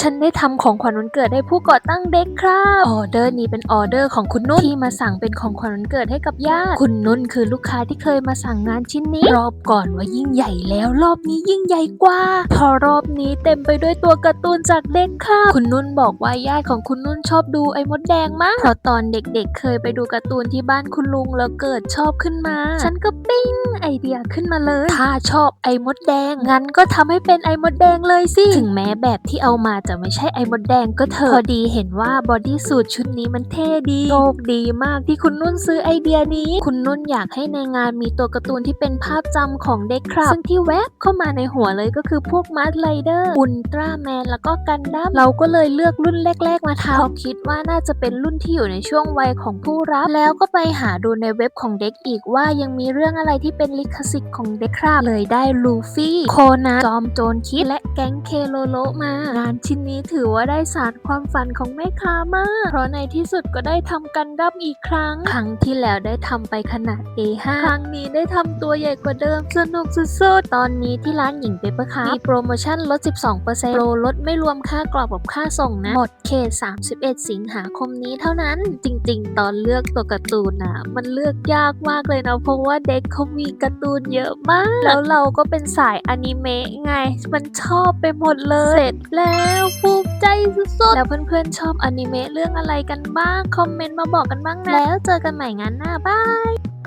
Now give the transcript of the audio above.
ฉันได้ทำของขวัญวันเกิดให้ผู้ก่อตั้งเด็กครับออเดอร์นี้เป็นออเดอร์ของคุณนุ่นที่มาสั่งเป็นของขวัญวันเกิดให้กับญาติคุณนุ่นคือลูกค้าที่เคยมาสั่งงานชิ้นนี้ รอบก่อนว่ายิ่งใหญ่แล้วรอบนี้ยิ่งใหญ่กว่า พอรอบนี้เต็มไปด้วยตัวการ์ตูนจากเด็กค่ะคุณนุ่นบอกว่าญาติของคุณนุ่นชอบดูไอ้มดแดงมากเพราะตอนเด็กๆ เคยไปดูการ์ตูนที่บ้านคุณลุงแล้วเกิดชอบขึ้นมา ฉันก็ปิ้งไอเดียขึ้นมาเลยถ้าชอบไอ้มดแดงงั้นก็ทำให้เป็นไอ้มดแดงเลยสิถึงแม้แบบที่เอามาจะไม่ใช่ไอ้มดแดงก็เถอะพอดีเห็นว่าบอดี้สูทชุดนี้มันเท่ดีโชคดีมากที่คุณนุ่นซื้อไอเดียนี้ คุณนุ่นอยากให้ในงานมีตัวการ์ตูนที่เป็นภาพจำของเด็กครับ ซึ่งที่แวบเข้ามาในหัวเลยก็คือพวกมาร์ r ไรเดอร์อุลตร้าแมนแล้วก็กันดั้มเราก็เลยเลือกรุ่นแรก ๆ มาทำเราคิดว่าน่าจะเป็นรุ่นที่อยู่ในช่วงวัยของผู้รับ แล้วก็ไปหาดูในเว็บของเด็กอีกว่ายังมีเรื่องอะไรที่เป็นลิขสิทธิ์ของเด็กครับเลยได้ลูฟี่ โคนันจอมโจรคิดและแก๊งเคโลโลมางานชินนี้ถือว่าได้สารความฝันของแม่ค้ามาก เพราะในที่สุดก็ได้ทำกันดั้มอีกครั้ง ครั้งที่แล้วได้ทำไปขนาด A5 ครั้งนี้ได้ทำตัวใหญ่กว่าเดิมสนุกสุดๆ ตอนนี้ที่ร้านหญิงเปเปอร์คามีโปรโมชั่นลด 12%โปรลดไม่รวมค่ากรอบกับค่าส่งนะ หมดเขต 31 สิงหาคมนี้เท่านั้น จริงๆ ตอนเลือกตัวการ์ตูนนะมันเลือกยากมากเลยนะเพราะว่าเด็กเขามีการ์ตูนเยอะมาก แล้วเราก็เป็นสายอนิเมะไง มันชอบไปหมดเลย เสร็จแล้วภูมิใจสุดๆ แล้วเพื่อนๆชอบอนิเมะเรื่องอะไรกันบ้าง คอมเมนต์มาบอกกันบ้างนะ แล้วเจอกันใหม่งานหน้าบาย